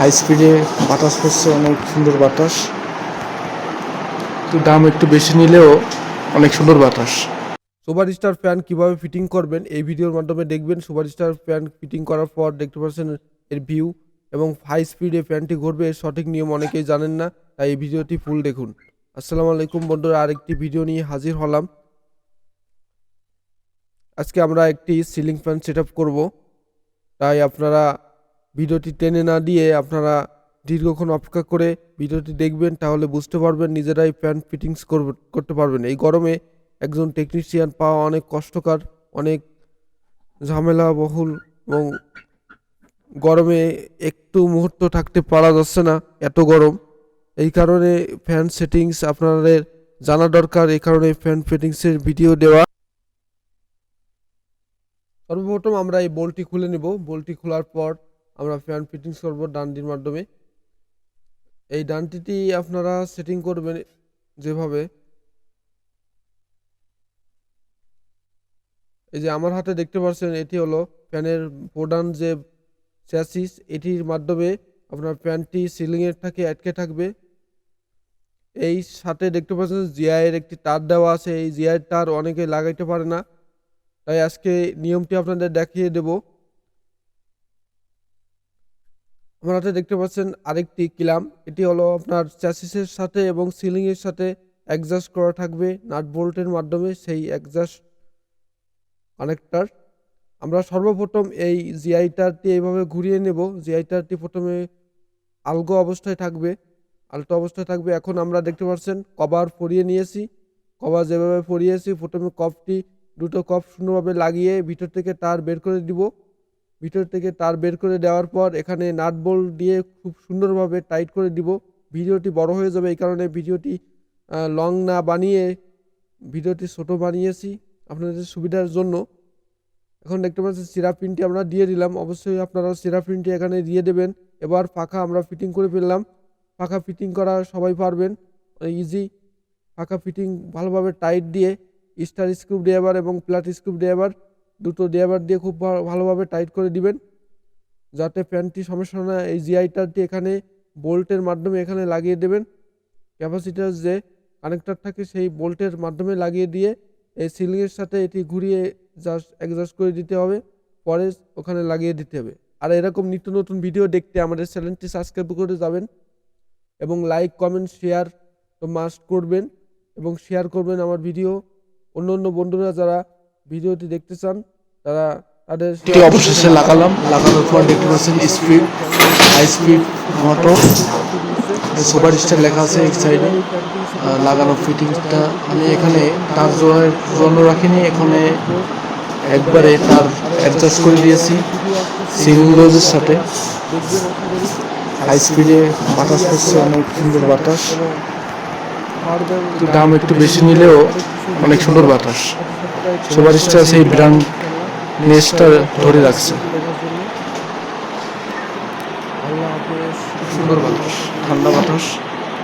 High স্পিডে বাতাস পড়ছে অনেক সুন্দর বাতাস। দাম একটু বেশি নিলেও অনেক সুন্দর বাতাস। সুপার স্টার ফ্যান কীভাবে ফিটিং করবেন? এই ভিডিওর মাধ্যমে দেখবেন সুপার স্টার ফ্যান ফিটিং করার পর দেখতে পাচ্ছেন এর ভিউ এবং হাই স্পিডে ফ্যানটি ঘুরবে এর সঠিক নিয়ম অনেকেই জানেন না তাই এই ভিডিওটি ফুল দেখুন। আসসালামু আলাইকুম বন্ধুরা আরেকটি ভিডিও নিয়ে হাজির হলাম। আজকে আমরা একটি সিলিং ফ্যান সেট আপ করব। তাই আপনারা ভিডিওটি টেনে না দিয়ে আপনারা দীর্ঘক্ষণ অপেক্ষা করে ভিডিওটি দেখবেন, তাহলে বুঝতে পারবেন নিজেরাই ফ্যান ফিটিংস করতে পারবেন। এই গরমে একজন টেকনিশিয়ান পাওয়া অনেক কষ্টকর, অনেক ঝামেলা বহুল এবং গরমে একটু মুহূর্ত থাকতে পারা যাচ্ছে না, এত গরম। এই কারণে ফ্যান সেটিংস আপনাদের জানা দরকার, এই কারণে ফ্যান ফিটিংসের ভিডিও দেওয়া। সর্বপ্রথম আমরা এই বোল্টটি খুলে নেব। বোল্টটি খোলার পর আমরা ফ্যান ফিটিংস করব ডানটির মাধ্যমে। এই ডানটিটি আপনারা সেটিং করবেন যেভাবে। এই যে আমার হাতে দেখতে পাচ্ছেন, এটি হলো ফ্যানের প্রধান যে চ্যাসিস এটির মাধ্যমে আপনার ফ্যানটি সিলিংয়ের থাকে, আটকে থাকবে। এই সাথে দেখতে পাচ্ছেন জিআইয়ের একটি তার দেওয়া আছে। এই জিআইয়ের তার অনেকে লাগাইতে পারে না। তাই আজকে নিয়মটি আপনাদের দেখিয়ে দেব। আমার হাতে দেখতে পাচ্ছেন আরেকটি কিলাম। এটি হলো আপনার চ্যাসিসের সাথে এবং সিলিংয়ের সাথে অ্যাডজাস্ট করা থাকবে। নাট বোল্টের মাধ্যমে সেই অ্যাডজাস্ট কানেক্টার আমরা সর্বপ্রথম এই জিআই জিআইটারটি এইভাবে ঘুরিয়ে নেব। জিআইটারটি প্রথমে আলগো অবস্থায় থাকবে, আলতো অবস্থায় থাকবে। এখন আমরা দেখতে পাচ্ছেন কভার পরিয়ে নিয়েছি। কভার যেভাবে পরিয়েছি, প্রথমে কপটি দুটো কপ সুন্দরভাবে লাগিয়ে ভিতর থেকে তার বের করে দিব। ভিতর থেকে তার বের করে দেওয়ার পর এখানে নাট দিয়ে খুব সুন্দরভাবে টাইট করে দিব। ভিডিওটি বড় হয়ে যাবে এই কারণে ভিডিওটি লং না বানিয়ে ভিডিওটি ছোট বানিয়েছি আপনাদের সুবিধার জন্য। এখন দেখতে পাচ্ছেন সিরাপিনটি আমরা দিয়ে দিলাম। অবশ্যই আপনারা সিরা প্রিন্টটি এখানে দিয়ে দেবেন। এবার পাখা আমরা ফিটিং করে ফেললাম। পাখা ফিটিং করা সবাই পারবেন। ইজি পাখা ফিটিং ভালোভাবে টাইট দিয়ে স্টার স্ক্রুপ ড্রাইভার এবং প্লাট স্ক্রুপ ড্রাইভার দুটো ড্রাইভার দিয়ে খুব ভালোভাবে টাইট করে দিবেন। যাতে ফ্যানটি সমস্যা না এই জিআইটারটি এখানে বোল্টের মাধ্যমে এখানে লাগিয়ে দেবেন। ক্যাপাসিটার যে কানেক্টর থাকে, সেই বোল্টের মাধ্যমে লাগিয়ে দিয়ে এই সিলিংয়ের সাথে এটি ঘুরিয়ে জাস্ট অ্যাডজাস্ট করে দিতে হবে। পরে ওখানে লাগিয়ে দিতে হবে। আর এরকম নিত্য নতুন ভিডিও দেখতে আমাদের চ্যানেলটি সাবস্ক্রাইব করে যাবেন এবং লাইক কমেন্ট শেয়ার তো মাস্ট করবেন এবং শেয়ার করবেন আমার ভিডিও অন্য অন্য বন্ধুরা যারা ভিডিওটি দেখতে চান, তারা তাদের অবশেষে লাগালাম। লাগানোর পর দেখতে পাচ্ছেন speed high speed motor super star লেখা আছে এক সাইডে লাগানো ফিটিংসটা আমি এখানে তার জন্য রাখিনি, এখানে একবারে তার অ্যাডজাস্ট করে দিয়েছি রোজের সাথে। হাই স্পিডে বাতাস পড়ছে অনেক সুন্দর বাতাস। দাম একটু বেশি নিলেও অনেক সুন্দর বাতাস। সুপারিশটা সেই ব্র্যান্ড নেসটা ধরে রাখছে। সুন্দর বাতাস। ঠান্ডা বাতাস।